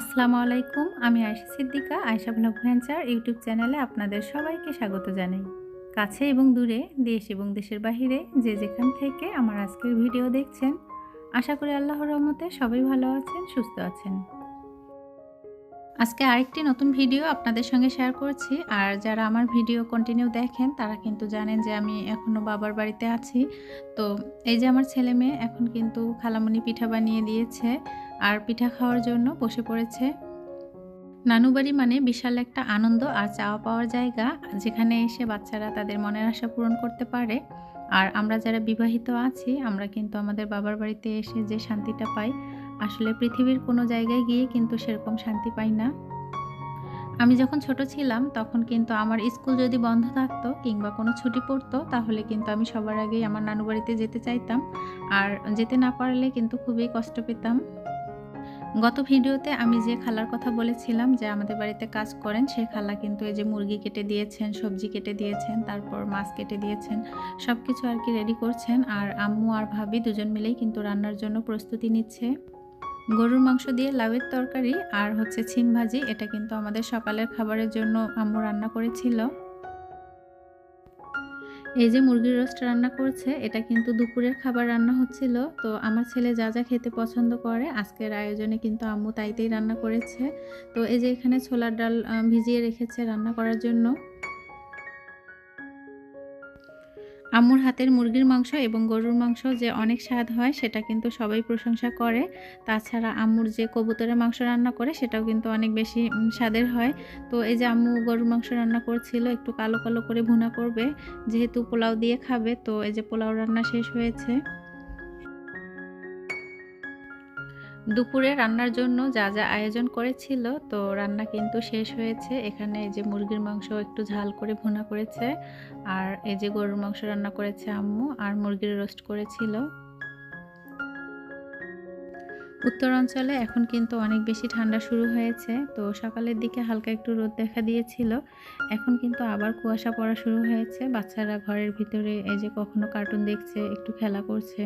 আসসালামু আলাইকুম, আমি Ayesha Siddika, Ayesha blog venture YouTube চ্যানেলে আপনাদের সবাইকে স্বাগত জানাই। কাছে এবং দূরে, দেশ এবং দেশের বাহিরে যে যেখান থেকে আমার আজকের ভিডিও দেখছেন, আশা করি আল্লাহর রহমতে সবাই ভালো আছেন, সুস্থ আছেন। আজকে আরেকটি নতুন ভিডিও আপনাদের সঙ্গে শেয়ার করছি, আর যারা আমার ভিডিও কন্টিনিউ দেখেন, তারা কিন্তু জানেন যে আমি এখনও বাবার বাড়িতে আছি। তো এই যে আমার ছেলে মেয়ে, এখন কিন্তু খালামণি পিঠা বানিয়ে দিয়েছে। আর পিঠা খাওয়ার জন্য বসে পড়েছে। নানুবাড়ি মানে বিশাল একটা আনন্দ আর চাওয়া পাওয়ার জায়গা, যেখানে এসে বাচ্চারা তাদের মনের আশা পূরণ করতে পারে। আর আমরা যারা বিবাহিত আছি, আমরা কিন্তু আমাদের বাবার বাড়িতে এসে যে শান্তিটা পাই, আসলে পৃথিবীর কোনো জায়গায় গিয়ে কিন্তু সেরকম শান্তি পাই না। আমি যখন ছোট ছিলাম, তখন কিন্তু আমার স্কুল যদি বন্ধ থাকতো কিংবা কোনো ছুটি পড়তো, তাহলে কিন্তু আমি সবার আগেই আমার নানু বাড়িতে যেতে চাইতাম। আর যেতে না পারলে কিন্তু খুবই কষ্ট পেতাম। গত ভিডিওতে আমি যে খালার কথা বলেছিলাম যে আমাদের বাড়িতে কাজ করেন, সেই খালা কিন্তু এই যে মুরগি কেটে দিয়েছেন, সবজি কেটে দিয়েছেন, তারপর মাছ কেটে দিয়েছেন সব কিছু আর কি রেডি করছেন। আর আম্মু আর ভাবি দুজন মিলেই কিন্তু রান্নার জন্য প্রস্তুতি নিচ্ছে। গরুর মাংস দিয়ে লাউয়ের তরকারি আর হচ্ছে ছিম ভাজি, এটা কিন্তু আমাদের সকালের খাবারের জন্য আম্মু রান্না করেছিল। এই যে মুরগির রোস্ট রান্না করছে, এটা কিন্তু দুপুরের খাবার রান্না হচ্ছিল। তো আমার ছেলে যা যা খেতে পছন্দ করে, আজকের আয়োজনে কিন্তু আম্মু তাইতেই রান্না করেছে। তো এই যে এখানে ছোলার ডাল ভিজিয়ে রেখেছে রান্না করার জন্য। আম্মুর হাতের মুরগির মাংস এবং গরুর মাংস যে অনেক স্বাদ হয়, সেটা কিন্তু সবাই প্রশংসা করে। তাছাড়া আম্মুর যে কবুতরের মাংস রান্না করে, সেটাও কিন্তু অনেক বেশি স্বাদের হয়। তো এই যে আম্মু গরুর মাংস রান্না করছিল, একটু কালো কালো করে ভুনা করবে, যেহেতু পোলাও দিয়ে খাবে, তো এই যে পোলাও রান্না শেষ হয়েছে। দুপুরে রান্নার জন্য যা যা আয়োজন করেছিল, তো রান্না কিন্তু শেষ হয়েছে। এখানে এই যে মুরগির মাংস একটু ঝাল করে ভুনা করেছে, আর এই যে গরুর মাংস রান্না করেছে আম্মু, আর মুরগির রোস্ট করেছিল। উত্তরাঞ্চলে এখন কিন্তু অনেক বেশি ঠান্ডা শুরু হয়েছে, তো সকালের দিকে হালকা একটু রোদ দেখা দিয়েছিল। এখন কিন্তু আবার কুয়াশা পড়া শুরু হয়েছে, বাচ্চারা ঘরের ভিতরে এই যে কখনো কার্টুন দেখছে, একটু খেলা করছে।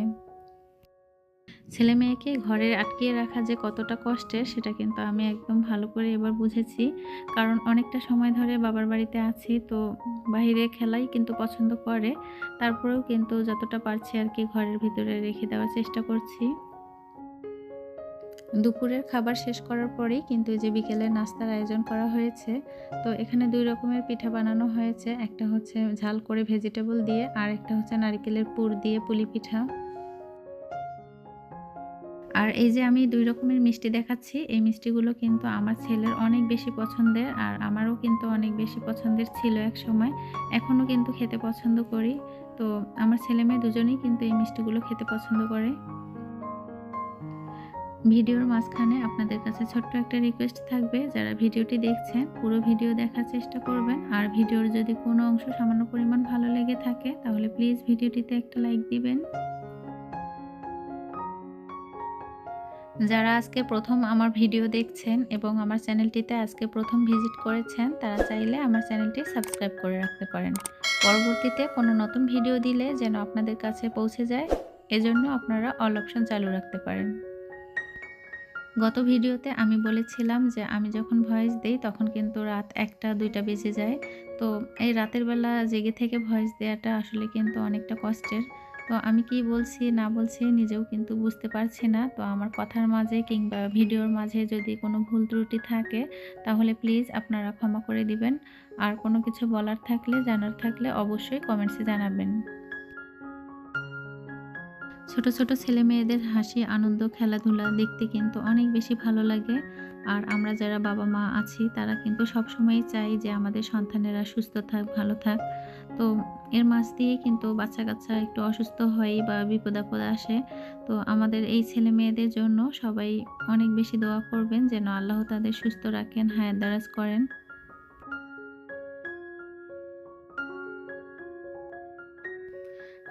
ছেলে মেয়েকে ঘরে আটকিয়ে রাখা যে কতটা কষ্টের, সেটা কিন্তু আমি একদম ভালো করে এবার বুঝেছি। কারণ অনেকটা সময় ধরে বাবার বাড়িতে আছি, তো বাহিরে খেলাই কিন্তু পছন্দ করে। তারপরেও কিন্তু যতটা পারছি আর কি ঘরের ভিতরে রেখে দেওয়ার চেষ্টা করছি। দুপুরের খাবার শেষ করার পরেই কিন্তু যে বিকেলে নাস্তার আয়োজন করা হয়েছে, তো এখানে দুই রকমের পিঠা বানানো হয়েছে। একটা হচ্ছে ঝাল করে ভেজিটেবল দিয়ে, আর একটা হচ্ছে নারিকেলের পুর দিয়ে পুলি পিঠা। আর এই যে আমি দুই রকমের মিষ্টি দেখাচ্ছি, এই মিষ্টিগুলো কিন্তু আমার ছেলের অনেক বেশি পছন্দের আর আমারও কিন্তু অনেক বেশি পছন্দের ছিল এক সময়। এখনও কিন্তু খেতে পছন্দ করি। তো আমার ছেলে মেয়ে দুজনেই কিন্তু এই মিষ্টিগুলো খেতে পছন্দ করে। ভিডিওর মাঝখানে আপনাদের কাছে ছোট্ট একটা রিকোয়েস্ট থাকবে, যারা ভিডিওটি দেখছেন, পুরো ভিডিও দেখার চেষ্টা করবেন। আর ভিডিওর যদি কোনো অংশ সামান্য পরিমাণ ভালো লেগে থাকে, তাহলে প্লিজ ভিডিওটিতে একটা লাইক দিবেন। যারা আজকে প্রথম আমার ভিডিও দেখছেন এবং আমার চ্যানেলটিতে আজকে প্রথম ভিজিট করেছেন, তারা চাইলে আমার চ্যানেলটি সাবস্ক্রাইব করে রাখতে পারেন। পরবর্তীতে কোনো নতুন ভিডিও দিলে যেন আপনাদের কাছে পৌঁছে যায়, এজন্য আপনারা অল অপশন চালু রাখতে পারেন। গত ভিডিওতে আমি বলেছিলাম যে আমি যখন ভয়েস দিই তখন কিন্তু রাত একটা, দুইটা বেজে যায়। তো এই রাতের বেলা জেগে থেকে ভয়েস দেওয়াটা আসলে কিন্তু অনেকটা কষ্টের। তো আমি কি বলছি, না বলছি নিজেও কিন্তু বুঝতে পারছি না। তো আমার কথার মাঝে কিংবা ভিডিওর মাঝে যদি কোনো ভুল ত্রুটি থাকে, তাহলে প্লিজ আপনারা ক্ষমা করে দিবেন। আর কোনো কিছু বলার থাকলে, জানার থাকলে অবশ্যই কমেন্টসে জানাবেন। ছোট ছোট ছেলে মেয়েদের হাসি, আনন্দ, খেলাধুলা দেখতে কিন্তু অনেক বেশি ভালো লাগে। আর আমরা যারা বাবা মা আছি, তারা কিন্তু সবসময়ই চাই যে আমাদের সন্তানেরা সুস্থ থাক, ভালো থাক। তো এর মাঝ দিয়ে কিন্তু বাচ্চা কাচ্চা একটু অসুস্থ হয় বা বিপদ আপদ আসে। তো আমাদের এই ছেলে মেয়েদের জন্য সবাই অনেক বেশি দোয়া করবেন যেন আল্লাহ তাদের সুস্থ রাখেন, হায়াত দারাজ করেন।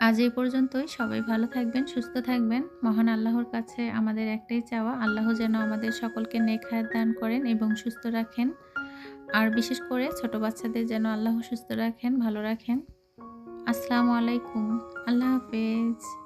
আজ এই পর্যন্তই। সবাই ভালো থাকবেন, সুস্থ থাকবেন। মহান আল্লাহর কাছে আমাদের একটাই চাওয়া, আল্লাহ যেন আমাদের সকলকে নেক হায়াত দান করেন এবং সুস্থ রাখেন। আর বিশেষ করে ছোট বাচ্চাদের যেন আল্লাহ সুস্থ রাখেন, ভালো রাখেন। আসসালামু আলাইকুম। আল্লাহ হাফেজ।